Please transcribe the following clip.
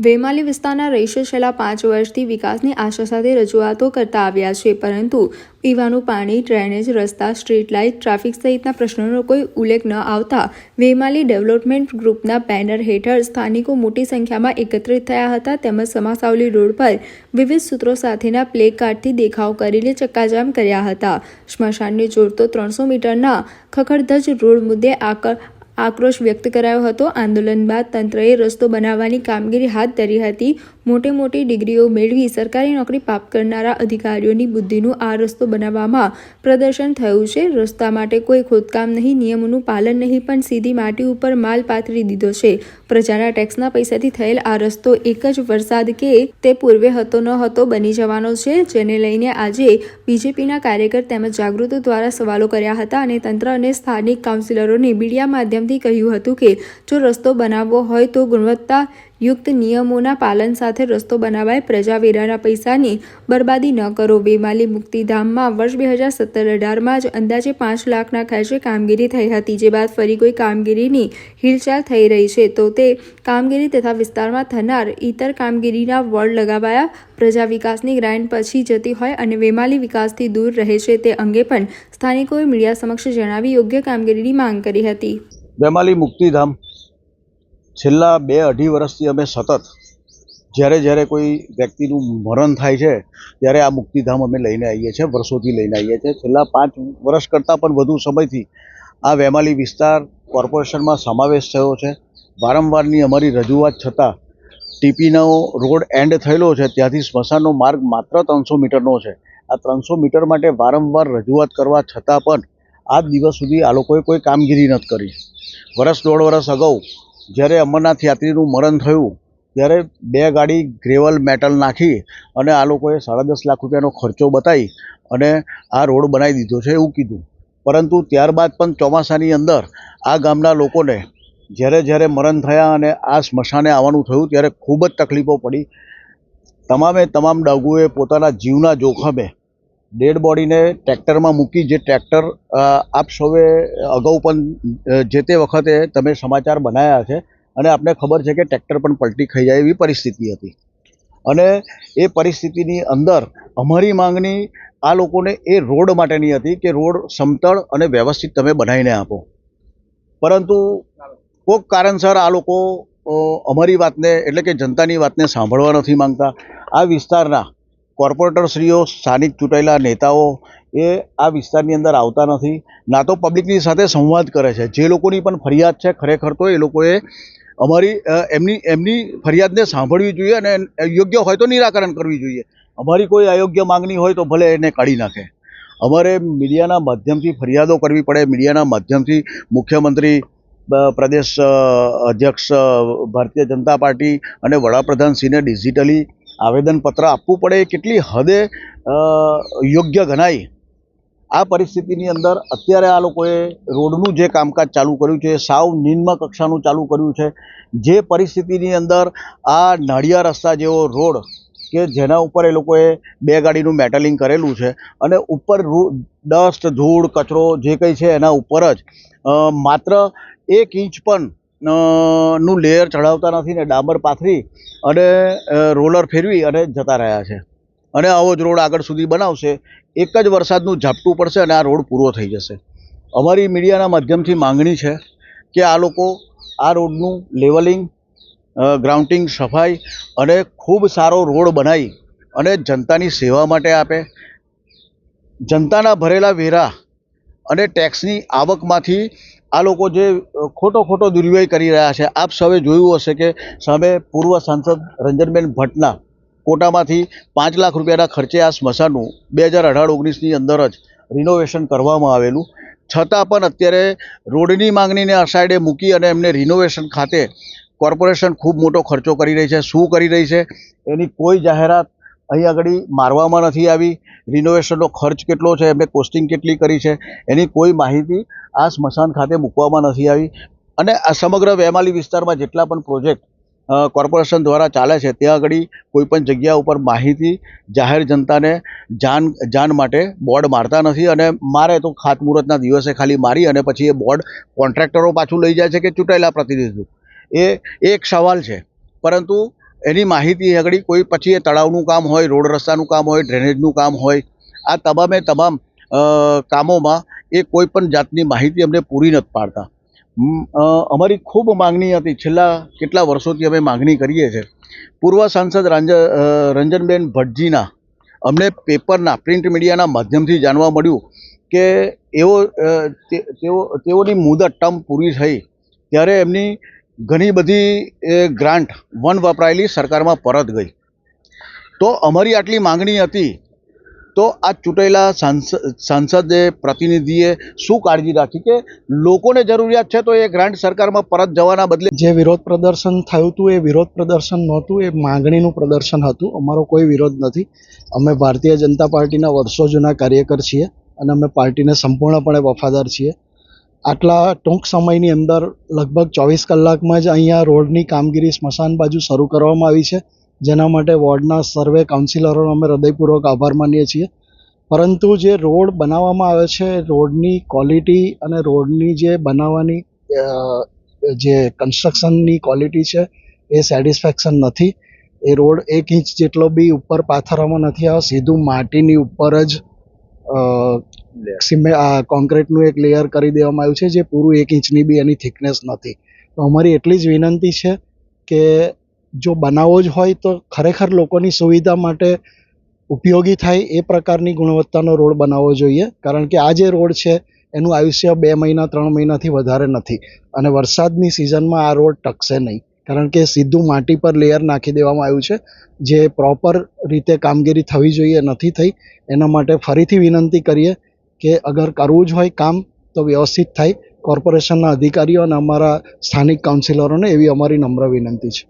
વેમાલી વિસ્તારના રહીશો છેલ્લા પાંચ વર્ષથી વિકાસની આશા સાથે રજૂઆતો કરતા આવ્યા છે, પરંતુ પીવાનું પાણી, ડ્રેનેજ, રસ્તા, સ્ટ્રીટ લાઇટ, ટ્રાફિક સહિતના પ્રશ્નોનો કોઈ ઉલ્લેખ ન આવતા વેમાલી ડેવલપમેન્ટ ગ્રુપના બેનર હેઠળ સ્થાનિકો મોટી સંખ્યામાં એકત્રિત થયા હતા. તેમજ સમાસાવલી રોડ પર વિવિધ સૂત્રો સાથેના પ્લે કાર્ડથી દેખાવ કરીને ચક્કાજામ કર્યા હતા. સ્મશાનને જોડતો ત્રણસો મીટરના ખખડધજ રોડ મુદ્દે આકર આક્રોશ વ્યક્ત કરાયો હતો. આંદોલન બાદ તંત્રએ રસ્તો બનાવવાની કામગીરી હાથ ધરી હતી. મોટી મોટી ડિગ્રીઓ મેળવી સરકારી નોકરી પ્રાપ્ત કરનારા અધિકારીઓની બુદ્ધિનું આ રસ્તો બનાવવામાં પ્રદર્શન થયું છે. રસ્તા માટે કોઈ ખોદકામ નહીં, નિયમોનું પાલન નહીં, પણ સીધી માટી ઉપર માલ પાથરી દીધો છે. પ્રજાના ટેક્સના પૈસાથી થયેલ આ રસ્તો એક જ વરસાદ કે તે પૂર્વે હતો ન હતો બની જવાનો છે, જેને લઈને આજે બીજેપીના કાર્યકર તેમજ જાગૃતો દ્વારા સવાલો કર્યા હતા અને તંત્ર અને સ્થાનિક કાઉન્સિલરોને મીડિયા માધ્યમથી કહ્યું હતું કે, જો રસ્તો બનાવવો હોય તો ગુણવત્તા યુક્ત નિયમોના પાલન સાથે રસ્તો બનાવાય પ્રજાવેરાના પૈસાની બરબાદી ન કરો. વેમાલી મુક્તિધામમાં વર્ષ બે હજાર સત્તર અઢારમાં જ અંદાજે પાંચ લાખના ખર્ચે કામગીરી થઈ હતી, જે બાદ ફરી કોઈ કામગીરીની હિલચાલ થઈ રહી છે. તો તે કામગીરી તથા વિસ્તારમાં થનાર ઇતર કામગીરીના વોર્ડ લગાવાયા, પ્રજા વિકાસની ગ્રાન્ટ પછી જતી હોય અને વેમાલી વિકાસથી દૂર રહે છે તે અંગે પણ સ્થાનિકોએ મીડિયા સમક્ષ જણાવી યોગ્ય કામગીરીની માંગ કરી હતી. વેમાલી મુક્તિધામ છેલ્લા બે અઢી વર્ષથી અમે સતત જ્યારે જ્યારે કોઈ વ્યક્તિનું મરણ થાય છે, ત્યારે આ મુક્તિધામ અમે લઈને આવીએ છીએ, વર્ષોથી લઈને આવીએ છીએ. છેલ્લા પાંચ વર્ષ કરતાં પણ વધુ સમયથી આ વેમાલી વિસ્તાર કોર્પોરેશનમાં સમાવેશ થયો છે. વારંવારની અમારી રજૂઆત છતાં ટીપીનો રોડ એન્ડ થયેલો છે, ત્યાંથી સ્મશાનનો માર્ગ માત્ર ત્રણસો મીટરનો છે. આ ત્રણસો મીટર માટે વારંવાર રજૂઆત કરવા છતાં પણ આજ દિવસ સુધી આ લોકોએ કોઈ કામગીરી નથી કરી. વર્ષ દોઢ વર્ષ અગાઉ જ્યારે અમરનાથ યાત્રીનું મરણ થયું, ત્યારે બે ગાડી ગ્રેવલ મેટલ નાખી અને આ લોકોએ સાડા દસ લાખ રૂપિયાનો ખર્ચો બતાવી અને આ રોડ બનાવી દીધો છે એવું કીધું. પરંતુ ત્યારબાદ પણ ચોમાસાની અંદર આ ગામના લોકોને જ્યારે જ્યારે મરણ થયા અને આ સ્મશાને આવવાનું થયું, ત્યારે ખૂબ જ તકલીફો પડી. તમામે તમામ ડાગુએ પોતાના જીવના જોખમે ડેડ બોડીને ટ્રેક્ટરમાં મૂકી જે ટ્રેક્ટર આપ સૌએ અગાઉ પણ જે તે વખતે તમે સમાચાર બનાવ્યા છે અને આપને ખબર છે કે ટ્રેક્ટર પણ પલટી ખાઈ જાય એવી પરિસ્થિતિ હતી. અને એ પરિસ્થિતિની અંદર અમારી માંગણી આ લોકોને એ રોડ માટેની હતી કે રોડ સમતળ અને વ્યવસ્થિત તમે બનાવીને આપો. પરંતુ કોઈક કારણસર આ લોકો અમારી વાતને એટલે કે જનતાની વાતને સાંભળવા નથી માંગતા. આ વિસ્તારના કોર્પોરેટરશ્રીઓ, સ્થાનિક ચૂંટાયેલા નેતાઓ એ આ વિસ્તારની અંદર આવતા નથી. ના તો પબ્લિકની સાથે સંવાદ કરે છે. જે લોકોની પણ ફરિયાદ છે ખરેખર તો એ લોકોએ અમારી એમની એમની ફરિયાદને સાંભળવી જોઈએ અને યોગ્ય હોય તો નિરાકરણ કરવી જોઈએ. અમારી કોઈ અયોગ્ય માંગણી હોય તો ભલે એને કાઢી નાખે. અમારે મીડિયાના માધ્યમથી ફરિયાદો કરવી પડે. મીડિયાના માધ્યમથી મુખ્યમંત્રી પ્રદેશ અધ્યક્ષ ભારતીય જનતા પાર્ટી અને વડાપ્રધાનશ્રીને ડિજિટલી આવેદનપત્ર આપવું પડે એ કેટલી હદે યોગ્ય ગણાય? આ પરિસ્થિતિની અંદર અત્યારે આ લોકોએ રોડનું જે કામકાજ ચાલુ કર્યું છે, સાવ નિમ્ન કક્ષાનું ચાલુ કર્યું છે, જે પરિસ્થિતિની અંદર આ નાળિયા રસ્તા જેવો રોડ કે જેના ઉપર એ લોકોએ બે ગાડીનું મેટલિંગ કરેલું છે અને ઉપર ડસ્ટ, ધૂળ, કચરો જે કંઈ છે એના ઉપર જ માત્ર એક ઇંચ પણ નું લેયર ચડાવતા નથી ને ડામર પાથરી અને રોલર ફેરવી અને જતા રહ્યા છે. અને આવો જ રોડ આગળ સુધી બનાવશે, એક જ વરસાદનું ઝાપટું પડશે અને આ રોડ પૂરો થઈ જશે. અમારી મીડિયાના માધ્યમથી માંગણી છે કે આ લોકો આ રોડનું લેવલિંગ ગ્રાઉન્ડિંગ સફાઈ અને ખૂબ સારો રોડ બનાવી અને જનતાની સેવા માટે આપે. જનતાના ભરેલા વેરા અને ટેક્સની આવકમાંથી આ લોકો જે ખોટો ખોટો દુર્વ્યય કરી રહ્યા છે, આપ સૌએ જોયું હશે કે સામે પૂર્વ સાંસદ રંજનબેન ભટ્ટના કોટામાંથી પાંચ લાખ રૂપિયાના ખર્ચે આ સ્મશાનનું બે હજાર અઢાર ઓગણીસની અંદર જ રિનોવેશન કરવામાં આવેલું. છતાં પણ અત્યારે રોડની માંગણીને અસાઈડે મૂકી અને એમને રિનોવેશન ખાતે કોર્પોરેશન ખૂબ મોટો ખર્ચો કરી રહી છે, શું કરી રહી છે, એની કોઈ જાહેરાત અહીં આગળ મારવામાં નથી આવી. રિનોવેશનનો ખર્ચ કેટલો છે? એમને કોસ્ટિંગ કેટલી કરી છે? એની કોઈ માહિતી આ સ્મશાન ખાતે મૂકવામાં નથી આવી. અને આ સમગ્ર વેમાલી વિસ્તારમાં જેટલા પણ પ્રોજેક્ટ કોર્પોરેશન દ્વારા ચાલે છે, ત્યાં આગળ કોઈપણ જગ્યા ઉપર માહિતી જાહેર જનતાને જાન જાન માટે બોર્ડ મારતા નથી અને મારે તો ખાતમુહૂર્તના દિવસે ખાલી મારી અને પછી એ બોર્ડ કોન્ટ્રાક્ટરો પાછું લઈ જાય છે કે ચૂંટાયેલા પ્રતિનિધિઓ. એ એ એક સવાલ છે. પરંતુ એની માહિતી આગળ કોઈ પછી એ તળાવનું કામ હોય, રોડ રસ્તાનું કામ હોય ડ્રેનેજનું કામ હોય, આ તમામે તમામ કામોમાં એ કોઈ પણ જાતની માહિતી અમને પૂરી નથી પાડતા. અમારી ખૂબ માંગણી હતી, છેલ્લા કેટલા વર્ષોથી અમે માગણી કરીએ છીએ. પૂર્વ સાંસદ રાંજ રંજનબેન ભટજીના અમને પેપરના, પ્રિન્ટ મીડિયાના માધ્યમથી જાણવા મળ્યું કે એવો તેઓ, તેઓની મુદત ટર્મ પૂરી થઈ, ત્યારે એમની ઘણી બધી એ ગ્રાન્ટ વન વપરાયેલી સરકારમાં પરત ગઈ. તો અમારી આટલી માંગણી હતી, તો આ ચૂંટાયેલા સાંસદ પ્રતિનિધિએ શું કાળજી રાખી કે લોકોને જરૂરિયાત છે તો એ ગ્રાન્ટ સરકારમાં પરત જવાના બદલે જે વિરોધ પ્રદર્શન થયું હતું એ વિરોધ પ્રદર્શન નહોતું, એ માંગણીનું પ્રદર્શન હતું. અમારો કોઈ વિરોધ નથી. અમે ભારતીય જનતા પાર્ટીના વર્ષો જૂના કાર્યકર છીએ અને અમે પાર્ટીને સંપૂર્ણપણે વફાદાર છીએ. આટલા ટૂંક સમયની અંદર લગભગ ચોવીસ કલાકમાં જ અહીંયા રોડની કામગીરી સ્મશાન બાજુ શરૂ કરવામાં આવી છે. જેના માટે વોર્ડના સર્વે કાઉન્સિલરોનો અમે હૃદયપૂર્વક આભાર માનીએ છીએ. પરંતુ જે રોડ બનાવવામાં આવે છે, રોડની ક્વોલિટી અને રોડની જે બનાવવાની જે કન્સ્ટ્રક્શનની ક્વોલિટી છે, એ સેટિસ્ફેક્શન નથી. એ રોડ એક ઇંચ જેટલો બી ઉપર પાથરવામાં નથી આવ્યો. સીધું માટીની ઉપર જ સિમે આ કોન્ક્રીટનું એક લેયર કરી દેવામાં આવ્યું છે, જે પૂરું એક ઇંચની બી એની થિકનેસ નથી. તો અમારી એટલી જ વિનંતી છે કે જો બનાવવો જ હોય તો ખરેખર લોકોની સુવિધા માટે ઉપયોગી થાય એ પ્રકારની ગુણવત્તાનો રોડ બનાવવો જોઈએ. કારણ કે આ જે રોડ છે, એનું આયુષ્ય બે મહિના, ત્રણ મહિનાથી વધારે નથી. અને વરસાદની સિઝનમાં આ રોડ ટકશે નહીં. કારણ કે સીધું માટી પર લેયર નાખી દેવામાં આવ્યું છે, જે પ્રોપર રીતે કામગીરી થવી જોઈએ, નથી થઈ. એના માટે ફરીથી વિનંતી કરીએ કે અગર કરવું જ હોય કામ, તો વ્યવસ્થિત થાય. કોર્પોરેશનના અધિકારીઓ અને અમારા સ્થાનિક કાઉન્સિલરોને એવી અમારી નમ્ર વિનંતી છે.